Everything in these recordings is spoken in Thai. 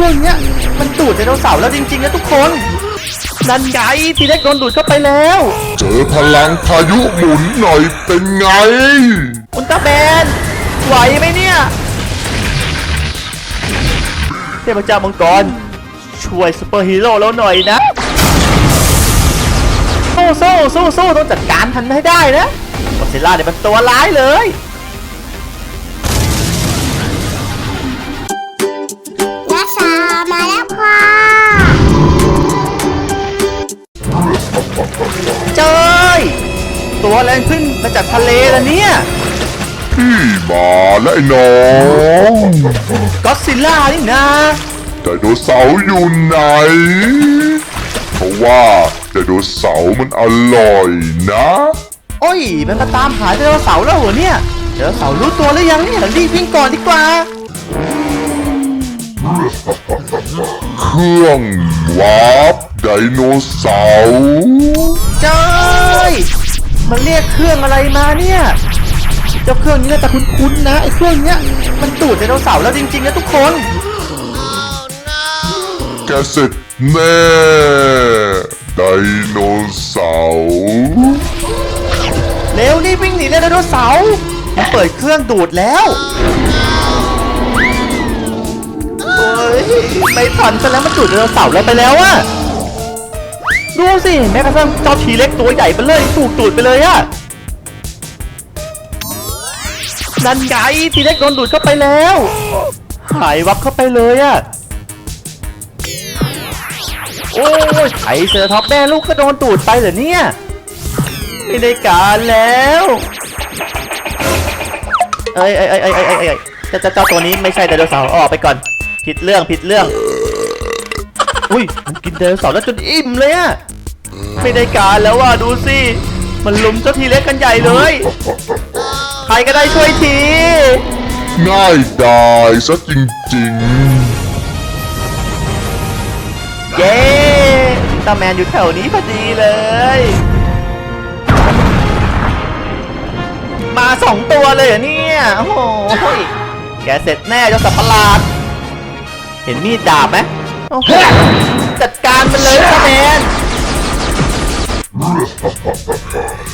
รื่องเนี้ยมันดูดไดโนเสาร์แล้วจริงๆนะทุกคน นั่นไงทีเล็กโดนดูดเข้าไปแล้ว เจอพลังพายุหมุนหน่อยเป็นไง อุลตร้าแมนไหวไหมเนี่ย เทพเจ้ามังกร ช่วยซูเปอร์ฮีโร่แล้วหน่อยนะ สู้สู้สู้สู้ต้องจัดการทันให้ได้นะกอซิลล่าเนี่ยเป็นตัวร้ายเลย ตัวแรงขึ้นมาจากทะเลแล้วเนี่ยพี่มาและไอ้น้องก็อดซิลล่านี่นะไดโนเสาร์อยู่ไหน เพราะว่าไดโนเสาร์มันอร่อยนะ โอ้ยมันมาตามหาไดโนเสาร์แล้วเหรอเนี่ยไดโนเสาร์รู้ตัวหรือยังเนี่ยรีบวิ่งก่อนดีกว่า เครื่องวาร์ปไดโนเสาร์ เจ้ย มันเรียกเครื่องอะไรมาเนี่ย เจ้าเครื่องนี้น่าจะคุ้นๆนะไอ้เครื่องเนี้ยมันดูดไดโนเสาร์แล้วจริงๆนะทุกคน แกเสร็จแน่ไดโนเสาร์เร็วรีบวิ่งหนีเลยไดโนเสาร์มันเปิดเครื่องดูดแล้วโอ้ยไม่ทันซะแล้วมันดูดไดโนเสาร์เราไปแล้วอะ ดูสิแม้กระทั่งเจ้าทีเล็กตัวใหญ่ไปเลยถูกดูดไปเลยอะนั่นไงทีเล็กโดนดูดเข้าไปแล้ว หายวับเข้าไปเลยอะโอ้ยไอเซอร์ท็อปแม่ลูกก็โดนดูดไปเหรอเนี่ยไม่ได้การแล้วเอ้ยเอ้ยเอ้ยเอ้ยเอ้ยเอ้ยเจ้าเจ้าเจ้าตัวนี้ไม่ใช่ไดโนเสาร์ออกไปก่อน ผิดเรื่องผิดเรื่อง อุ้ยมันกินไดโนเสาร์แล้วจนอิ่มเลยอะ ไม่ได้การแล้วว่ะดูสิ มันลุมเจ้าทีเล็กกันใหญ่เลย ใครก็ได้ช่วยที ง่ายดายซะจริงเย้ตาแมนอยู่แถวนี้พอดีเลย มาสองตัวเลยเหรอเนี่ย โอ้โหยแกเสร็จแน่เจ้าสัตว์ประหลาด เห็นมีดดาบไหมโอ้โหจัดการมันเลยตาแมน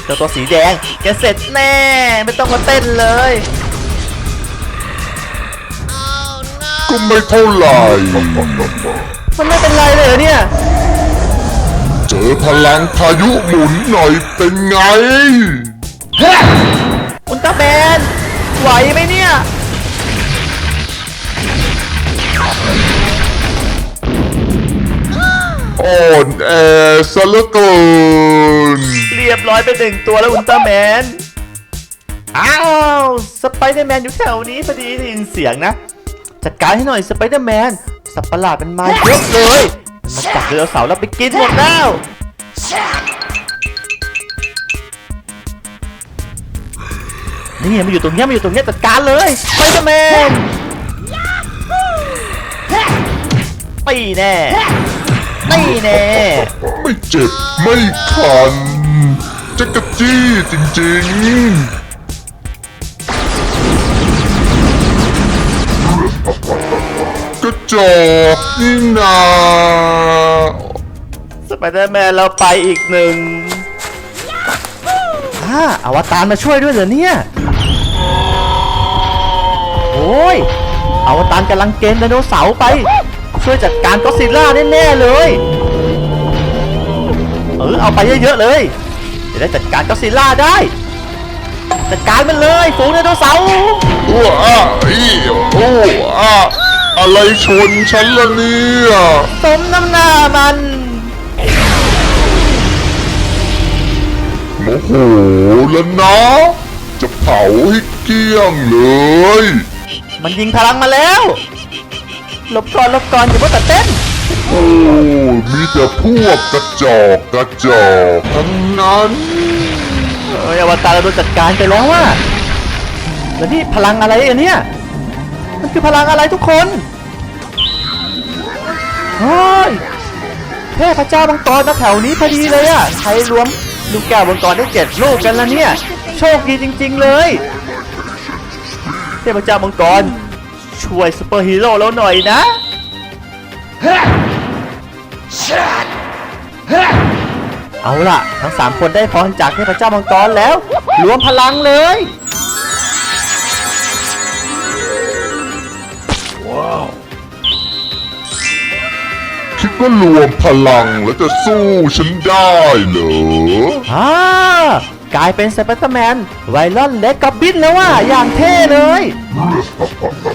เจ้าตัวสีแดงแกเสร็จแน่ ไม่ต้องมาเต้นเลยๆก็ไม่เท่าไหร่มันไม่เป็นไรเลยเหรอเนี่ย เจอพลังพายุหมุนหน่อยเป็นไงอุลตร้าแมนไหวไหมเนี่ยอ่อนแอซะเหลือเกินเรียบร้ อยไปหนึ่งตัวแล้วอุลตร้าแมน อ้าว สไปเดอร์แมนอยู่แถวนี้พอดีได้ยินเสียงนะ จัดการให้หน่อยสไปเดอร์แมน สัตว์ประหลาดมันมาเยอะเลยมันมาจับไดโนเสาร์แล้วไปกินหมดแล้วนี่มันอยู่ตรงนี้มันอยู่ตรงนี้จัดการเลยสไปเดอร์แมนปีแน่นี่แน่ ไม่เจ็บ ไม่คัน จะกระจี้จริงๆกระจอกนี่นาสไปเดอร์แมนเราไปอีกหนึ่งอ่าอวตารมาช่วยด้วยเหรอเนี่ย โอ้ยอวตารกำลังเกณฑ์ไดโนเสาร์ไป ช่วยจัดการก็อดซิลล่าแน่ๆเลย เออเอาไปเยอะๆเลย จะได้จัดการก็อดซิลล่าได้ จัดการมันเลยฝูงไดโนเสาร์ว้าอีโอ้อาอะไรชนฉันละเนี่ยสมน้ำหน้ามันโมโหแล้วนะ จะเผาให้เกลี้ยงเลย มันยิงพลังมาแล้วหลบก่อนหลบก่อนอย่ามัวแต่เต้นโอ้มีแต่พวกกระจอกกระจอกทั้งนั้นเอ้ยอวตารเราโดนจัดการไปแล้วอะแล้วนี่พลังอะไรอันเนี่ยมันคือพลังอะไรทุกคนเฮ้ยเทพเจ้ามังกรมาแถวนี้พอดีเลยอะใช้รวมลูกแก้วมังกรได้เจ็ดลูกกันแล้วเนี่ยโชคดีจริง ๆ เลย เทพเจ้ามังกรช่วยซูเปอร์ฮีโร่แล้วหน่อยนะ เอาล่ะ ทั้งสามคนได้พรจากเทพเจ้ามังกรแล้ว รวมพลังเลยคิดว่ารวมพลังแล้วจะสู้ฉันได้เหรออ่ากลายเป็นสไปเดอร์แมนไวรอนเล็กกับบินแล้วว่ะอย่างเท่เลย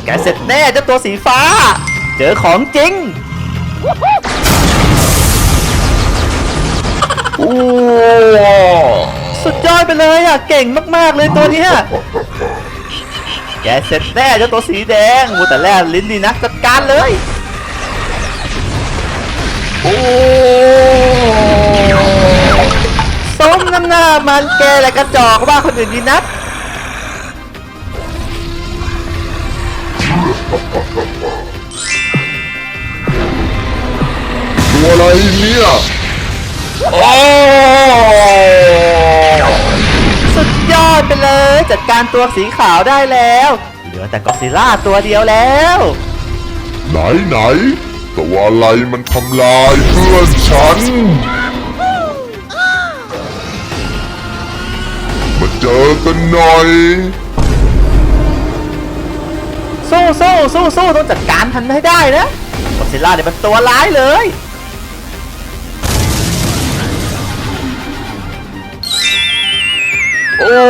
แกเสร็จแน่เจ้าตัวสีฟ้า เจอของจริง สุดยอดไปเลยอะ เก่งมาก ๆ เลยตัวเนี้ยแกเสร็จแน่เจ้าตัวสีแดงแต่แรกลิ้นดีนะจัดการเลย โอ้สมน้ำหน้ามันแกแหละกระจอกว่าคนอื่นดีนักตัวอะไรเนี่ย อ้าวสุดยอดไปเลย จัดการตัวสีขาวได้แล้ว เหลือแต่ก็อดซิลล่าตัวเดียวแล้ว ไหนไหนตัวอะไรมันทำลายเพื่อนฉัน มาเจอกันหน่อย สู้สู้สู้สู้ต้องจัดการทันให้ได้นะก็อดซิลล่าเนี่ยเป็นตัวร้ายเลย โอ้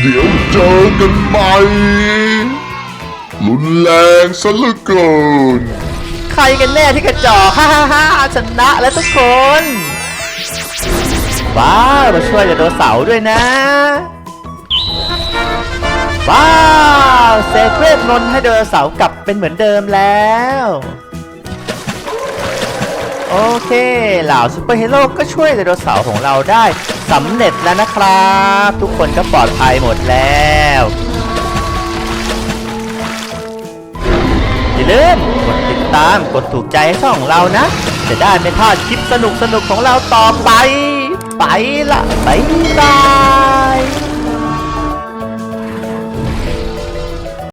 เดี๋ยวเจอกันใหม่รุนแรงซะเหลือเกิน ใครกันแน่ที่กระจอกฮ่าฮ่าฮ่าชนะแล้วทุกคนว้าวมาช่วยไดโนเสาร์ด้วยนะว้าวเซฟเวทมนต์ให้ไดโนเสาร์กลับเป็นเหมือนเดิมแล้ว โอเคเหล่าซูเปอร์ฮีโร่ก็ช่วยไดโนเสาร์ของเราได้สำเร็จแล้วนะครับ ทุกคนก็ปลอดภัยหมดแล้วอย่าลืมกดติดตามกดถูกใจให้ช่องของเรานะ จะได้ไม่พลาดคลิปสนุกๆของเราต่อไป ไปละบ๊ายบาย